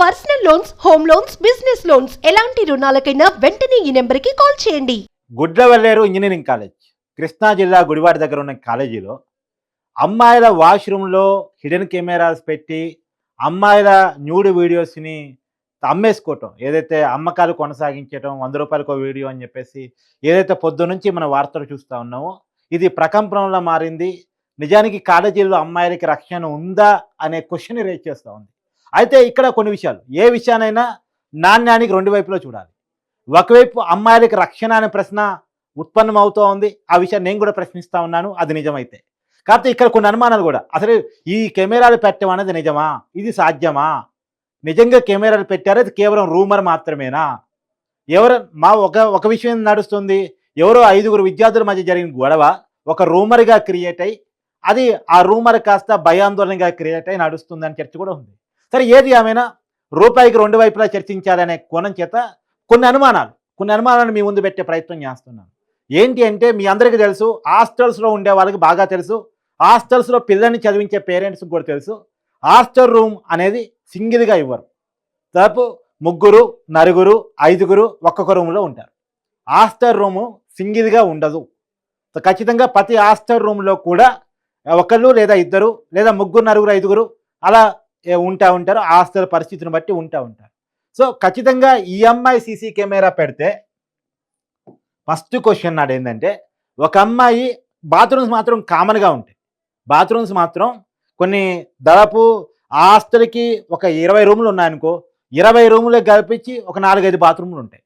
Personal loans home loans business loans ఎలాంటి రుణాలకైనా వెంటనే ఈ నెంబర్కి కాల్ చేయండి. గుడ్లవల్లేరు ఇంజనీరింగ్ కాలేజ్ కృష్ణా జిల్లా గుడివాడ దగ్గర ఉన్న కాలేజీలో అమ్మాయిల వాష్రూమ్లో హిడెన్ కెమెరాస్ పెట్టి అమ్మాయిల న్యూడ్ వీడియోస్ని అమ్మేసుకోవటం. ఏదైతే అమ్మకాలు కొనసాగించడం వంద రూపాయలకు వీడియో అని చెప్పేసి ఏదైతే పొద్దు నుంచి మన వార్తలు చూస్తూ ఉన్నామో ఇది ప్రకంపనంలో మారింది. నిజానికి కాలేజీల్లో అమ్మాయిలకి రక్షణ ఉందా అనే క్వశ్చన్ రేజ్ చేస్తూ ఉంది. అయితే ఇక్కడ కొన్ని విషయాలు. ఏ విషయానైనా నాణ్యానికి రెండు వైపులో చూడాలి. ఒకవైపు అమ్మాయిలకి రక్షణ అనే ప్రశ్న ఉత్పన్నం అవుతూ ఉంది ఆ విషయాన్ని నేను కూడా ప్రశ్నిస్తూ ఉన్నాను. అది నిజమైతే. కాకపోతే ఇక్కడ కొన్ని అనుమానాలు కూడా. అసలు ఈ కెమెరాలు పెట్టడం అనేది నిజమా? ఇది సాధ్యమా? నిజంగా కెమెరాలు పెట్టారు? అది కేవలం రూమర్ మాత్రమేనా? ఎవరు మా ఒక ఒక విషయం నడుస్తుంది. ఎవరో ఐదుగురు విద్యార్థుల మధ్య జరిగిన గొడవ ఒక రూమర్గా క్రియేట్ అయ్యి అది ఆ రూమర్ కాస్త భయాందోళనగా క్రియేట్ అయి నడుస్తుందని చర్చ కూడా ఉంది. సరే ఏది ఏమైనా రూపాయికి రెండు వైపులా చర్చించాలనే కోణం చేత కొన్ని అనుమానాలు కొన్ని అనుమానాలు మీ ముందు పెట్టే ప్రయత్నం చేస్తున్నాను. ఏంటి అంటే మీ అందరికీ తెలుసు హాస్టల్స్లో ఉండే వాళ్ళకి బాగా తెలుసు హాస్టల్స్లో పిల్లల్ని చదివించే పేరెంట్స్కి కూడా తెలుసు హాస్టల్ రూమ్ అనేది సింగిల్గా ఇవ్వరు. దాదాపు ముగ్గురు నలుగురు ఐదుగురు ఒక్కొక్క రూమ్లో ఉంటారు. హాస్టల్ రూము సింగిల్గా ఉండదు. ఖచ్చితంగా ప్రతి హాస్టల్ రూమ్లో కూడా ఒకళ్ళు లేదా ఇద్దరు లేదా ముగ్గురు నలుగురు ఐదుగురు అలా ఉంటా ఉంటారు ఆస్తుల పరిస్థితిని బట్టి ఉంటా ఉంటారు. సో ఖచ్చితంగా ఈఎంఐ సీసీ కెమెరా పెడితే ఫస్ట్ క్వశ్చన్ నాడు ఏంటంటే ఒక అమ్మాయి బాత్రూమ్స్ మాత్రం కామన్గా ఉంటాయి. బాత్రూమ్స్ మాత్రం కొన్ని దాదాపు ఆస్తులకి ఒక ఇరవై రూములు ఉన్నాయనుకో ఇరవై రూములకు కల్పించి ఒక నాలుగైదు బాత్రూములు ఉంటాయి.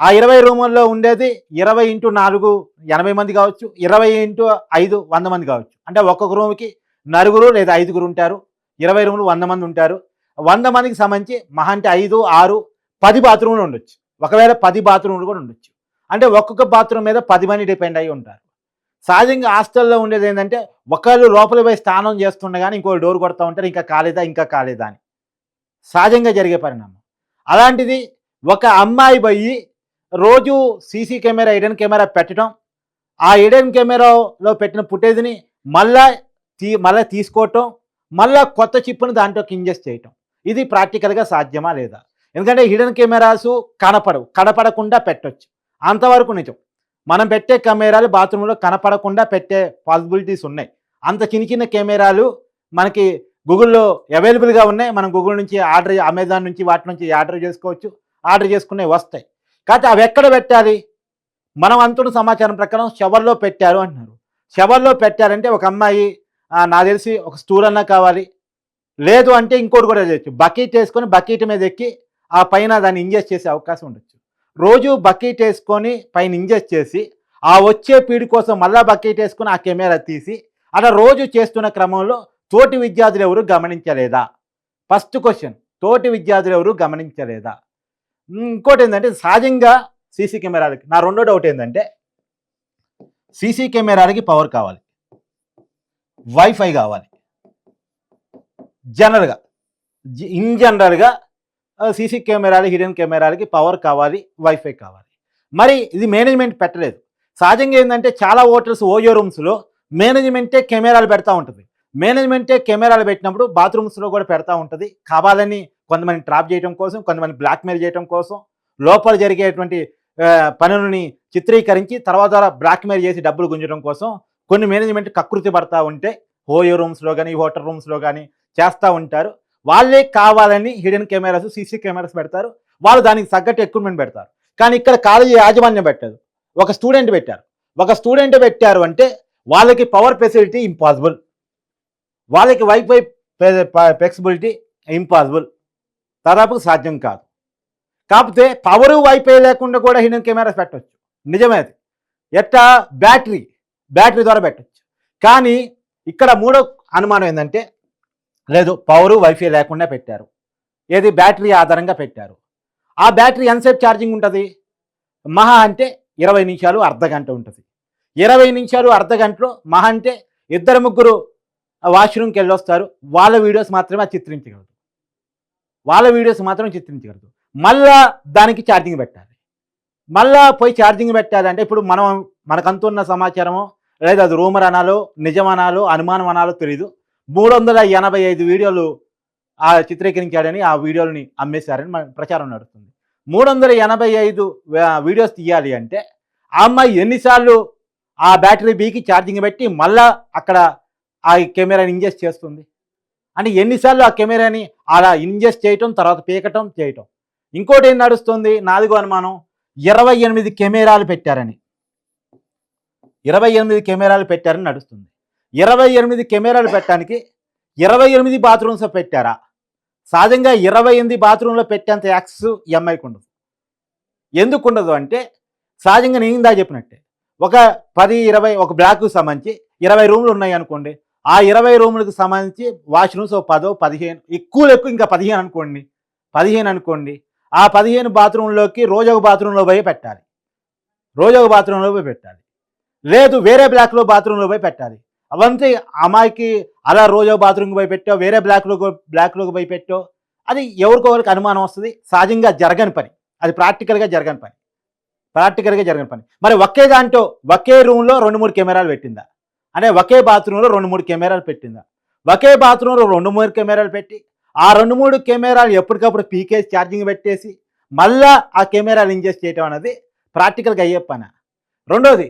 ఆ ఇరవై రూముల్లో ఉండేది ఇరవై ఇంటూ నాలుగు ఎనభై మంది కావచ్చు ఇరవై ఇంటూ ఐదు వంద మంది కావచ్చు. అంటే ఒక్కొక్క రూమ్కి నలుగురు లేదా ఐదుగురు ఉంటారు. ఇరవై రూములు వంద మంది ఉంటారు. వంద మందికి సంబంధించి మహా అంటే ఐదు ఆరు పది బాత్రూములు ఉండొచ్చు. ఒకవేళ పది బాత్రూములు కూడా ఉండొచ్చు. అంటే ఒక్కొక్క బాత్రూమ్ మీద పది మంది డిపెండ్ అయి ఉంటారు. సహజంగా హాస్టల్లో ఉండేది ఏంటంటే ఒకళ్ళు లోపల పోయి స్నానం చేస్తుండగానే ఇంకో డోర్ కొడతా ఉంటారు ఇంకా కాలేదా ఇంకా కాలేదా అని. సహజంగా జరిగే పరిణామం. అలాంటిది ఒక అమ్మాయి పోయి రోజు సీసీ కెమెరా ఎడెన్ కెమెరా పెట్టడం. ఆ ఎడెన్ కెమెరాలో పెట్టిన ఫుటేజ్ని మళ్ళా తీ మళ్ళీ తీసుకోవటం. మళ్ళా కొత్త చిప్పును దాంట్లోకి ఇంజెస్ట్ చేయటం. ఇది ప్రాక్టికల్గా సాధ్యమా లేదా? ఎందుకంటే హిడెన్ కెమెరాస్ కనపడవు కనపడకుండా పెట్టొచ్చు. అంతవరకు నిజం. మనం పెట్టే కెమెరాలు బాత్రూంలో కనపడకుండా పెట్టే పాసిబిలిటీస్ ఉన్నాయి. అంత చిన్న చిన్న కెమెరాలు మనకి గూగుల్లో అవైలబుల్గా ఉన్నాయి. మనం గూగుల్ నుంచి ఆర్డర్ అమెజాన్ నుంచి వాటి నుంచి ఆర్డర్ చేసుకోవచ్చు. ఆర్డర్ చేసుకునే వస్తాయి. కాబట్టి అవి ఎక్కడ పెట్టాలి? మనం అంతున్న సమాచారం ప్రకారం షవర్లో పెట్టారు అంటున్నారు. షవర్లో పెట్టారంటే ఒక అమ్మాయి నాకు తెలిసి ఒక స్టూల్ అన్నా కావాలి. లేదు అంటే ఇంకోటి కూడా చేయొచ్చు. బకెట్ వేసుకొని బకెట్ మీద ఎక్కి ఆ పైన దాన్ని ఇంజెస్ట్ చేసే అవకాశం ఉండొచ్చు. రోజు బకెట్ వేసుకొని పైన ఇంజెస్ట్ చేసి ఆ వచ్చే పీడి కోసం మళ్ళా బకెట్ వేసుకొని ఆ కెమెరా తీసి అలా రోజు చేస్తున్న క్రమంలో తోటి విద్యార్థులు ఎవరు గమనించలేదా? First question. తోటి విద్యార్థులు ఎవరు గమనించలేదా? ఇంకోటి ఏంటంటే సహజంగా సీసీ కెమెరాలకి నా రెండో డౌట్ ఏంటంటే సీసీ కెమెరాలకి పవర్ కావాలి. వైఫై కావాలి. జనరల్గా జి- ఇన్ జనరల్గా సీసీ కెమెరాలు హిడెన్ కెమెరాలకి పవర్ కావాలి వైఫై కావాలి. మరి ఇది మేనేజ్మెంట్ పెట్టలేదు. సహజంగా ఏంటంటే చాలా హోటల్స్ ఓయో రూమ్స్లో మేనేజ్మెంటే కెమెరాలు పెడతా ఉంటుంది. మేనేజ్మెంటే కెమెరాలు పెట్టినప్పుడు బాత్రూమ్స్లో కూడా పెడతా ఉంటుంది. కావాలని కొంతమంది ట్రాప్ చేయడం కోసం కొంతమంది బ్లాక్మెయిల్ చేయడం కోసం లోపల జరిగేటువంటి పనులని చిత్రీకరించి తర్వాత బ్లాక్మెయిల్ చేసి డబ్బులు గుంజడం కోసం కొన్ని మేనేజ్మెంట్ కకృతి పడతా ఉంటే హోయో రూమ్స్లో కానీ హోటల్ రూమ్స్లో కానీ చేస్తూ ఉంటారు. వాళ్ళే కావాలని హిడెన్ కెమెరాస్ సీసీ కెమెరాస్ పెడతారు. వాళ్ళు దానికి తగ్గట్టు ఎక్విప్మెంట్ పెడతారు. కానీ ఇక్కడ కాలేజీ యాజమాన్యం పెట్టదు. ఒక స్టూడెంట్ పెట్టారు. ఒక స్టూడెంట్ పెట్టారు అంటే వాళ్ళకి పవర్ ఫెసిలిటీ ఇంపాసిబుల్ వాళ్ళకి వైఫై ఫ్లెక్సిబిలిటీ ఇంపాసిబుల్ దాదాపు సాధ్యం కాదు. కాకపోతే పవరు వైఫై లేకుండా కూడా హిడెన్ కెమెరాస్ పెట్టవచ్చు నిజమే అది. ఎట్టా? బ్యాటరీ బ్యాటరీ ద్వారా పెట్టవచ్చు కానీ ఇక్కడ మూడో అనుమానం ఏంటంటే లేదు పవరు వైఫై లేకుండా పెట్టారు. ఏది? బ్యాటరీ ఆధారంగా పెట్టారు. ఆ బ్యాటరీ ఎంతసేపు ఛార్జింగ్ ఉంటుంది? మహా అంటే ఇరవై నిమిషాలు అర్ధ గంట ఉంటుంది. ఇరవై నిమిషాలు అర్ధ గంటలో మహా అంటే ఇద్దరు ముగ్గురు వాష్రూమ్కి వెళ్ళొస్తారు. వాళ్ళ వీడియోస్ మాత్రమే చిత్రించగలదు. వాళ్ళ వీడియోస్ మాత్రమే చిత్రించగలదు. మళ్ళా దానికి ఛార్జింగ్ పెట్టాలి. మళ్ళా పోయి ఛార్జింగ్ పెట్టాలంటే ఇప్పుడు మనం మనకంతున్న సమాచారము లేదా అది రూమర్ అనాలో నిజమనాలో అనుమానం అనాలో తెలీదు. మూడు వందల ఎనభై ఐదు వీడియోలు ఆ చిత్రీకరించాడని ఆ వీడియోలని అమ్మేశారని మన ప్రచారం నడుస్తుంది. మూడు వందల ఎనభై ఐదు వీడియోస్ తీయాలి అంటే ఆ అమ్మాయి ఎన్నిసార్లు ఆ బ్యాటరీ బీకి ఛార్జింగ్ పెట్టి మళ్ళా అక్కడ ఆ కెమెరాని ఇంజెస్ట్ చేస్తుంది? అంటే ఎన్నిసార్లు ఆ కెమెరాని అలా ఇంజెస్ట్ చేయటం తర్వాత పీకటం చేయటం. ఇంకోటి ఏం నడుస్తుంది? నాదిగో అనుమానం ఇరవై ఎనిమిది కెమెరాలు పెట్టారని. ఇరవై ఎనిమిది కెమెరాలు పెట్టారని నడుస్తుంది. ఇరవై ఎనిమిది కెమెరాలు పెట్టడానికి ఇరవై ఎనిమిది బాత్రూమ్స్ పెట్టారా? సహజంగా ఇరవై ఎనిమిది బాత్రూంలో పెట్టేంత యాక్సెస్ ఈ అమ్మాయికి ఉండదు. ఎందుకు ఉండదు అంటే సహజంగా నేను ఇందా చెప్పినట్టే ఒక పది ఇరవై ఒక బ్లాక్కు సంబంధించి ఇరవై రూములు ఉన్నాయి అనుకోండి ఆ ఇరవై రూములకు సంబంధించి వాష్రూమ్స్ ఒక పదో పదిహేను ఎక్కువ ఎక్కువ ఇంకా పదిహేను అనుకోండి పదిహేను అనుకోండి ఆ పదిహేను బాత్రూంలోకి రోజు ఒక బాత్రూంలో పోయి పెట్టాలి. రోజు ఒక బాత్రూంలో పోయి పెట్టాలి. లేదు వేరే బ్లాక్లో బాత్రూంలో పోయి పెట్టాలి. అవంతే అమ్మాయికి అలా రోజో బాత్రూమ్కి పోయి పెట్టో వేరే బ్లాక్లో బ్లాక్లోకి పోయి పెట్టో అది ఎవరికొకరికి అనుమానం వస్తుంది. సహజంగా జరగని పని. అది ప్రాక్టికల్గా జరగని పని. ప్రాక్టికల్గా జరగని పని. మరి ఒకే దాంట్లో ఒకే రూమ్లో రెండు మూడు కెమెరాలు పెట్టిందా? అంటే ఒకే బాత్రూంలో రెండు మూడు కెమెరాలు పెట్టిందా? ఒకే బాత్రూంలో రెండు మూడు కెమెరాలు పెట్టి ఆ రెండు మూడు కెమెరాలు ఎప్పటికప్పుడు పీకేసి ఛార్జింగ్ పెట్టేసి మళ్ళా ఆ కెమెరాలు ఇంజెస్ట్ చేయటం అనేది ప్రాక్టికల్గా అయ్యే పని? రెండోది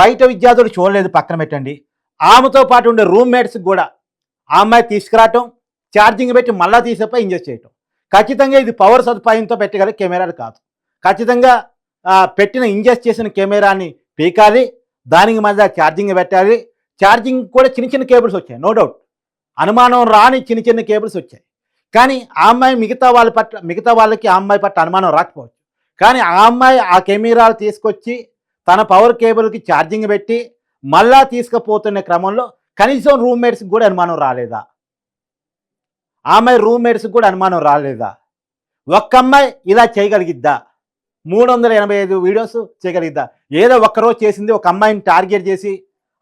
బయట విద్యార్థులు చూడలేదు పక్కన పెట్టండి. ఆమెతో పాటు ఉండే రూమ్మేట్స్కి కూడా ఆ అమ్మాయి తీసుకురావటం ఛార్జింగ్ పెట్టి మళ్ళీ తీసేపై ఇంజెక్ట్ చేయటం. ఖచ్చితంగా ఇది పవర్ సదుపాయంతో పెట్టగల కెమెరాలు కాదు. ఖచ్చితంగా పెట్టిన ఇంజెస్ట్ చేసిన కెమెరాని పీకాలి దానికి మధ్య ఛార్జింగ్ పెట్టాలి. ఛార్జింగ్ కూడా చిన్న చిన్న కేబుల్స్ వచ్చాయి నో డౌట్ అనుమానం రాని చిన్న చిన్న కేబుల్స్ వచ్చాయి. కానీ ఆ అమ్మాయి మిగతా వాళ్ళ పట్ల మిగతా వాళ్ళకి ఆ అమ్మాయి పట్ల అనుమానం రాకపోవచ్చు. కానీ ఆ అమ్మాయి ఆ కెమెరాలు తీసుకొచ్చి తన పవర్ కేబుల్కి ఛార్జింగ్ పెట్టి మళ్ళా తీసుకుపోతున్న క్రమంలో కనీసం రూమ్మేట్స్కి కూడా అనుమానం రాలేదా? ఆమె అమ్మాయి రూమ్మేట్స్కి కూడా అనుమానం రాలేదా? ఒక్క అమ్మాయి ఇలా చేయగలిగిద్దా? మూడు వందల ఎనభై ఐదు వీడియోస్ చేయగలిగిద్దా? ఏదో ఒక్కరోజు చేసింది ఒక అమ్మాయిని టార్గెట్ చేసి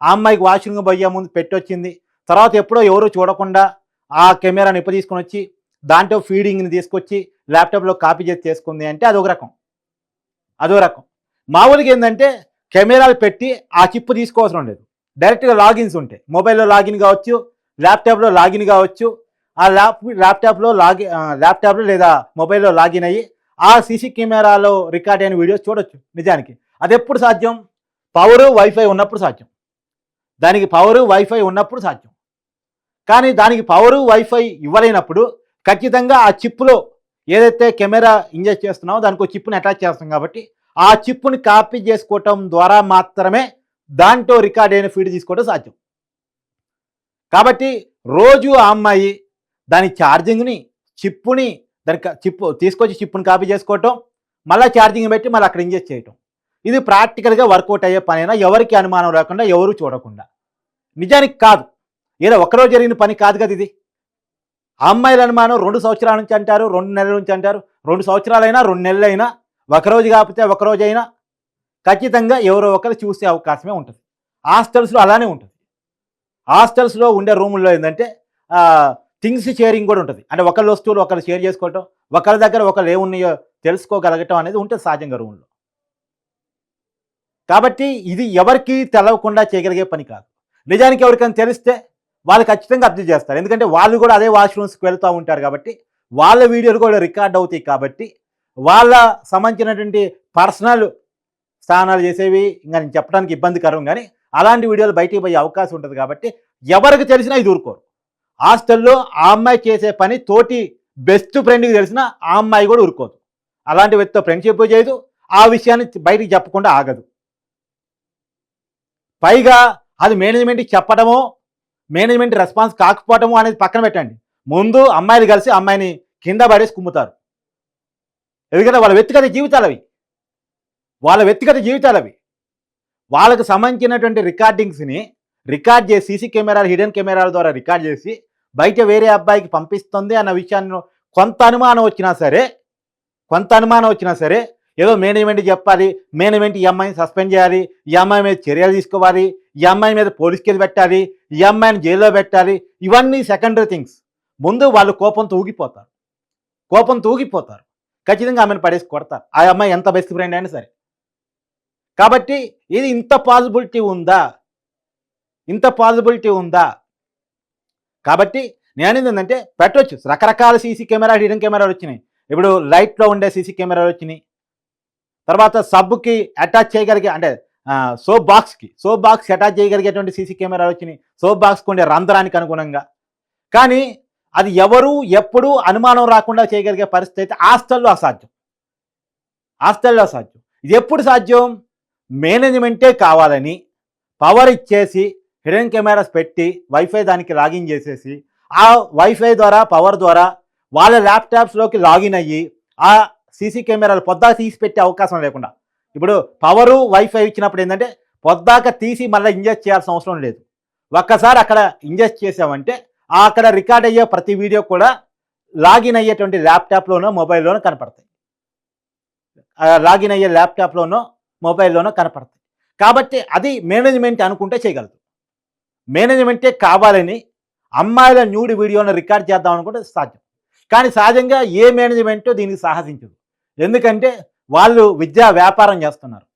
ఆ అమ్మాయికి వాష్రూమ్ పోయే ముందు పెట్టొచ్చింది. తర్వాత ఎప్పుడో ఎవరు చూడకుండా ఆ కెమెరాని ఎప్పుడు తీసుకొని వచ్చి దాంట్లో ఫీడింగ్ని తీసుకొచ్చి ల్యాప్టాప్లో కాపీ చేసి చేసుకుంది అంటే అదొక రకం. అదో రకం. మామూలుగా ఏంటంటే కెమెరాలు పెట్టి ఆ చిప్ తీసుకోవాల్సిన లేదు. డైరెక్ట్గా లాగిన్స్ ఉంటాయి. మొబైల్లో లాగిన్ కావచ్చు ల్యాప్టాప్లో లాగిన్ కావచ్చు ఆ ల్యాప్ ల్యాప్టాప్లో లాగి ల్యాప్టాప్లో లేదా మొబైల్లో లాగిన్ అయ్యి ఆ సీసీ కెమెరాలో రికార్డ్ అయిన వీడియోస్ చూడొచ్చు నిజానికి. అది ఎప్పుడు సాధ్యం? పవరు వైఫై ఉన్నప్పుడు సాధ్యం. దానికి పవరు వైఫై ఉన్నప్పుడు సాధ్యం. కానీ దానికి పవరు వైఫై ఇవ్వలేనప్పుడు ఖచ్చితంగా ఆ చిప్లో ఏదైతే కెమెరా ఇంజెక్ట్ చేస్తున్నామో దానికి ఒక చిప్ని అటాచ్ చేస్తాం కాబట్టి ఆ చిప్పుని కాపీ చేసుకోవటం ద్వారా మాత్రమే దాంట్లో రికార్డ్ అయిన ఫీడ్ తీసుకోవడం సాధ్యం. కాబట్టి రోజు ఆ అమ్మాయి దాని ఛార్జింగ్ని చిప్పుని దాని చిప్పు తీసుకొచ్చి చిప్పుని కాపీ చేసుకోవటం మళ్ళీ ఛార్జింగ్ పెట్టి మళ్ళీ అక్కడ ఇంజెస్ట్ చేయటం. ఇది ప్రాక్టికల్గా వర్కౌట్ అయ్యే పనైనా? ఎవరికి అనుమానం రాకుండా ఎవరు చూడకుండా. నిజానికి కాదు. ఏదో ఒకరోజు జరిగిన పని కాదు కదా ఇది. అమ్మాయిల అనుమానం రెండు సంవత్సరాల నుంచి అంటారు రెండు నెలల నుంచి అంటారు రెండు సంవత్సరాలైనా రెండు నెలలైనా ఒకరోజు కాకపోతే ఒకరోజు అయినా ఖచ్చితంగా ఎవరో ఒకరు చూసే అవకాశమే ఉంటుంది. హాస్టల్స్లో అలానే ఉంటుంది. హాస్టల్స్లో ఉండే రూముల్లో ఏంటంటే థింగ్స్ షేరింగ్ కూడా ఉంటుంది. అంటే ఒకళ్ళ వస్తువులు ఒకళ్ళు షేర్ చేసుకోవటం ఒకరి దగ్గర ఒకరు ఏమున్నాయో తెలుసుకోగలగటం అనేది ఉంటుంది సహజంగా రూమ్లో. కాబట్టి ఇది ఎవరికి తెలవకుండా చేయగలిగే పని కాదు. నిజానికి ఎవరికైనా తెలిస్తే వాళ్ళు ఖచ్చితంగా అబ్జర్వ్ చేస్తారు. ఎందుకంటే వాళ్ళు కూడా అదే వాష్రూమ్స్కి వెళ్తూ ఉంటారు కాబట్టి వాళ్ళ వీడియోలు కూడా రికార్డ్ అవుతాయి కాబట్టి వాళ్ళ సంబంధించినటువంటి పర్సనల్ స్థానాలు చేసేవి ఇంకా నేను చెప్పడానికి ఇబ్బందికరం కానీ అలాంటి వీడియోలు బయటికి పోయే అవకాశం ఉంటుంది కాబట్టి ఎవరికి తెలిసినా ఇది ఊరుకోరు. హాస్టల్లో ఆ అమ్మాయి చేసే పని తోటి బెస్ట్ ఫ్రెండ్కి తెలిసినా ఆ అమ్మాయి కూడా ఊరుకోదు. అలాంటి వ్యక్తితో ఫ్రెండ్షిప్ చేయదు ఆ విషయాన్ని బయటికి చెప్పకుండా ఆగదు. పైగా అది మేనేజ్మెంట్కి చెప్పడమో మేనేజ్మెంట్ రెస్పాన్స్ కాకపోవటము అనేది పక్కన పెట్టండి. ముందు అమ్మాయిలు కలిసి అమ్మాయిని కింద పడేసి కుమ్ముతారు. ఎందుకంటే వాళ్ళ వ్యక్తిగత జీవితాలు అవి వాళ్ళ వ్యక్తిగత జీవితాలు అవి వాళ్ళకు సంబంధించినటువంటి రికార్డింగ్స్ని రికార్డ్ చేసి సీసీ కెమెరాలు హిడెన్ కెమెరాల ద్వారా రికార్డ్ చేసి బయట వేరే అబ్బాయికి పంపిస్తుంది అన్న విషయాన్ని కొంత అనుమానం వచ్చినా సరే కొంత అనుమానం వచ్చినా సరే ఏదో మేనేజ్మెంట్ చెప్పాలి మేనేజ్మెంట్ ఈ అమ్మాయిని సస్పెండ్ చేయాలి ఈ అమ్మాయి మీద చర్యలు తీసుకోవాలి ఈ అమ్మాయి మీద పోలీస్ కేసు పెట్టాలి ఈ అమ్మాయిని జైల్లో పెట్టాలి ఇవన్నీ సెకండరీ థింగ్స్ ముందు వాళ్ళు కోపంతో ఊగిపోతారు. కోపంతో ఊగిపోతారు. ఖచ్చితంగా ఆమెను పడేసి కొడతారు. ఆ అమ్మాయి ఎంత బెస్ట్ ఫ్రెండ్ అయినా సరే. కాబట్టి ఇది ఇంత పాసిబిలిటీ ఉందా? ఇంత పాసిబిలిటీ ఉందా? కాబట్టి నేను ఏంటంటే పెట్టవచ్చు రకరకాల సీసీ కెమెరా హిడెన్ కెమెరాలు వచ్చినాయి. ఇప్పుడు లైట్లో ఉండే సీసీ కెమెరాలు వచ్చినాయి. తర్వాత సబ్బుకి అటాచ్ చేయగలిగే అంటే సోప్ బాక్స్కి సోప్ బాక్స్ అటాచ్ చేయగలిగేటువంటి సీసీ కెమెరాలు వచ్చినాయి. సోప్ బాక్స్కి ఉండే రంధ్రానికి అనుగుణంగా. కానీ అది ఎవరు ఎప్పుడు అనుమానం రాకుండా చేయగలిగే పరిస్థితి అయితే హాస్టల్లో అసాధ్యం. హాస్టల్లో అసాధ్యం. ఇది ఎప్పుడు సాధ్యం? మేనేజ్మెంటే కావాలని పవర్ ఇచ్చేసి హిడెన్ కెమెరాస్ పెట్టి వైఫై దానికి లాగిన్ చేసేసి ఆ వైఫై ద్వారా పవర్ ద్వారా వాళ్ళ ల్యాప్టాప్స్లోకి లాగిన్ అయ్యి ఆ సీసీ కెమెరాలు పొద్దాక తీసి పెట్టే అవకాశం లేకుండా. ఇప్పుడు పవరు వైఫై ఇచ్చినప్పుడు ఏంటంటే పొద్దాక తీసి మళ్ళీ ఇంజెక్ట్ చేయాల్సిన అవసరం లేదు. ఒక్కసారి అక్కడ ఇంజెక్ట్ చేసామంటే అక్కడ రికార్డ్ అయ్యే ప్రతి వీడియో కూడా లాగిన్ అయ్యేటువంటి ల్యాప్టాప్లోనో మొబైల్లోనో కనపడతాయి. లాగిన్ అయ్యే ల్యాప్టాప్లోనో మొబైల్లోనో కనపడతాయి. కాబట్టి అది మేనేజ్మెంట్ అనుకుంటే చేయగలదు. మేనేజ్మెంటే కావాలని అమ్మాయిల న్యూడ్ వీడియోను రికార్డ్ చేద్దాం అనుకుంటే సాధ్యం. కానీ సహజంగా ఏ మేనేజ్మెంట్ దీనికి సాహసించదు. ఎందుకంటే వాళ్ళు విద్యా వ్యాపారం చేస్తున్నారు.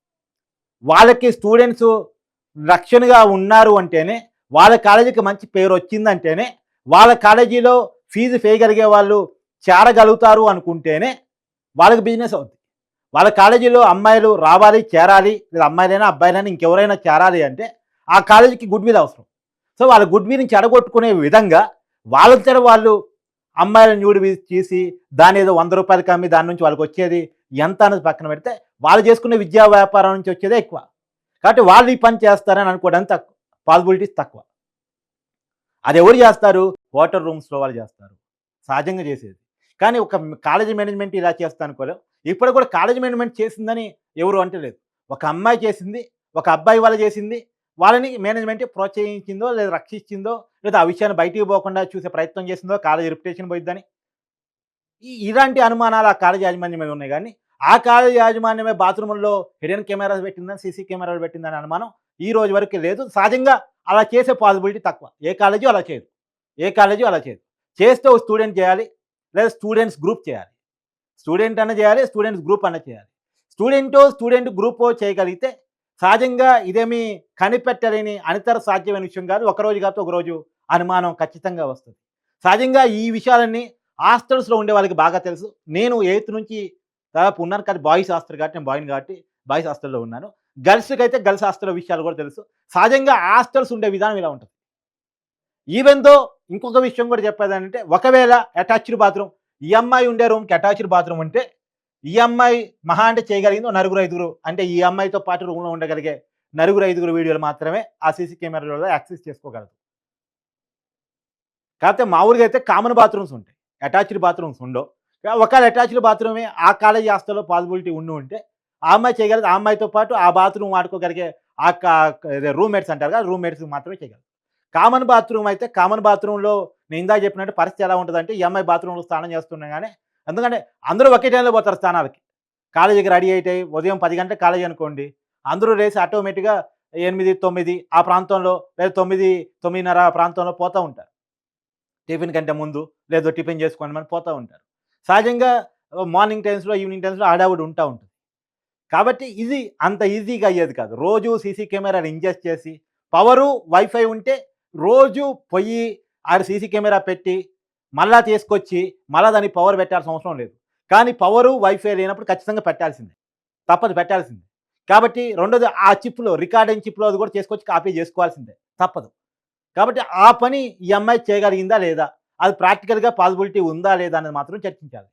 వాళ్ళకి స్టూడెంట్స్ రక్షణగా ఉన్నారు అంటేనే వాళ్ళ కాలేజీకి మంచి పేరు వచ్చిందంటేనే వాళ్ళ కాలేజీలో ఫీజు వేయగలిగే వాళ్ళు చేరగలుగుతారు అనుకుంటేనే వాళ్ళకి బిజినెస్ అవుతుంది వాళ్ళ కాలేజీలో అమ్మాయిలు రావాలి చేరాలి లేదా అమ్మాయిలైనా అబ్బాయిలైనా ఇంకెవరైనా చేరాలి అంటే ఆ కాలేజీకి గుడ్ మీద అవసరం. సో వాళ్ళ గుడ్ విల్ని చెడగొట్టుకునే విధంగా వాళ్ళ వాళ్ళు అమ్మాయిలను న్యూడ్ చేసి దాని ఏదో వంద రూపాయలకి అమ్మి దాని నుంచి వాళ్ళకి వచ్చేది ఎంత అనేది పక్కన పెడితే వాళ్ళు చేసుకునే విద్యా వ్యాపారం నుంచి వచ్చేదే ఎక్కువ. కాబట్టి వాళ్ళు ఈ పని చేస్తారని అనుకోవడానికి తక్కువ. పాసిబిలిటీస్ తక్కువ. అది ఎవరు చేస్తారు? వాటర్ రూమ్స్లో వాళ్ళు చేస్తారు. సహజంగా చేసేది. కానీ ఒక కాలేజీ మేనేజ్మెంట్ ఇలా చేస్తా అనుకోలేవు ఇప్పుడు కూడా కాలేజీ మేనేజ్మెంట్ చేసిందని ఎవరు అంటలేదు. ఒక అమ్మాయి చేసింది ఒక అబ్బాయి వాళ్ళు చేసింది వాళ్ళని మేనేజ్మెంట్ ప్రోత్సహించిందో లేదా రక్షించిందో లేదా ఆ విషయాన్ని బయటికి పోకుండా చూసే ప్రయత్నం చేసిందో కాలేజీ రిప్యుటేషన్ పోయిద్దని. ఇలాంటి అనుమానాలు ఆ కాలేజీ యాజమాన్యం మీద ఉన్నాయి కానీ ఆ కాలేజీ యాజమాన్యమే బాత్రూంలో హిడెన్ కెమెరాస్ పెట్టిందని సీసీ కెమెరాలు పెట్టిందని అనుమానం ఈ రోజు వరకు లేదు. సహజంగా అలా చేసే పాసిబిలిటీ తక్కువ. ఏ కాలేజీ అలా చేయదు. ఏ కాలేజీ అలా చేయదు. చేస్తే ఒక స్టూడెంట్ చేయాలి లేదా స్టూడెంట్స్ గ్రూప్ చేయాలి. స్టూడెంట్ అన్న చేయాలి స్టూడెంట్స్ గ్రూప్ అన్న చేయాలి. స్టూడెంట్ స్టూడెంట్ గ్రూప్ చేయగలిగితే సహజంగా ఇదేమీ కనిపెట్టలేని అనితర సాధ్యమైన విషయం కాదు. ఒకరోజు కాదు ఒకరోజు అనుమానం ఖచ్చితంగా వస్తుంది. సహజంగా ఈ విషయాలన్నీ హాస్టల్స్లో ఉండే వాళ్ళకి బాగా తెలుసు. నేను ఎయిత్ నుంచి దాదాపు ఉన్నాను. కానీ బాయ్స్ హాస్టల్ కాబట్టి నేను బాయ్ని కాబట్టి బాయ్స్ హాస్టల్లో ఉన్నాను. గర్ల్స్కి అయితే గర్ల్స్ హాస్టల్ విషయాలు కూడా తెలుసు. సహజంగా హాస్టల్స్ ఉండే విధానం ఇలా ఉంటుంది. ఈవెన్ దో ఇంకొక విషయం కూడా చెప్పేది అంటే ఒకవేళ అటాచ్డ్ బాత్రూమ్ ఈ అమ్మాయి ఉండే రూమ్కి అటాచ్డ్ బాత్రూమ్ ఉంటే ఈ అమ్మాయి మహా అంటే చేయగలిగిందో నలుగురు ఐదుగురు అంటే ఈ అమ్మాయితో పాటు రూమ్లో ఉండగలిగే నలుగురు ఐదుగురు వీడియోలు మాత్రమే ఆ సీసీ కెమెరాలో యాక్సెస్ చేసుకోగలదు. కాకపోతే మామూలుగా అయితే కామన్ బాత్రూమ్స్ ఉంటాయి. అటాచ్డ్ బాత్రూమ్స్ ఉండవు. ఒకవేళ అటాచ్డ్ బాత్రూమే ఆ కాలేజీ హాస్టల్లో పాసిబిలిటీ ఉండి ఉంటే ఆ అమ్మాయి చేయగలదు ఆ అమ్మాయితో పాటు ఆ బాత్రూమ్ వాడుకోగలిగే ఆ రూమ్మేట్స్ అంటారు కదా రూమ్మేట్స్ మాత్రమే చేయగలరు. కామన్ బాత్రూమ్ అయితే కామన్ బాత్రూంలో నేను ఇందాక చెప్పినట్టు పరిస్థితి ఎలా ఉంటుందంటే ఈ అమ్మాయి బాత్రూంలో స్నానం చేస్తున్నాం కానీ ఎందుకంటే అందరూ ఒకే టైంలో పోతారు స్నానాలకి. కాలేజీకి రెడీ అయితే ఉదయం పది గంటలకు కాలేజీ అనుకోండి అందరూ రేసి ఆటోమేటిక్గా ఎనిమిది తొమ్మిది ఆ ప్రాంతంలో లేదా తొమ్మిది తొమ్మిదిన్నర ఆ ప్రాంతంలో పోతూ ఉంటారు. టిఫిన్ కంటే ముందు లేదో టిఫిన్ చేసుకోండి మనం పోతూ ఉంటారు. సహజంగా మార్నింగ్ టైమ్స్లో ఈవినింగ్ టైమ్స్లో ఆడావిడ ఉంటా ఉంటుంది. కాబట్టి ఇది అంత ఈజీగా అయ్యేది కాదు. రోజు సీసీ కెమెరాని ఇంజెస్ట్ చేసి పవరు వైఫై ఉంటే రోజు పొయ్యి ఆడ సీసీ కెమెరా పెట్టి మళ్ళా తీసుకొచ్చి మళ్ళా దానికి పవర్ పెట్టాల్సిన అవసరం లేదు. కానీ పవరు వైఫై లేనప్పుడు ఖచ్చితంగా పెట్టాల్సిందే. తప్పదు పెట్టాల్సిందే. కాబట్టి రెండోది ఆ చిప్లో రికార్డింగ్ చిప్లో అది కూడా చేసుకొచ్చి కాపీ చేసుకోవాల్సిందే. తప్పదు. కాబట్టి ఆ పని ఈ అమ్మాయి చేయగలిగిందా లేదా? అది ప్రాక్టికల్గా పాసిబిలిటీ ఉందా లేదా అనేది మాత్రం చర్చించాలి.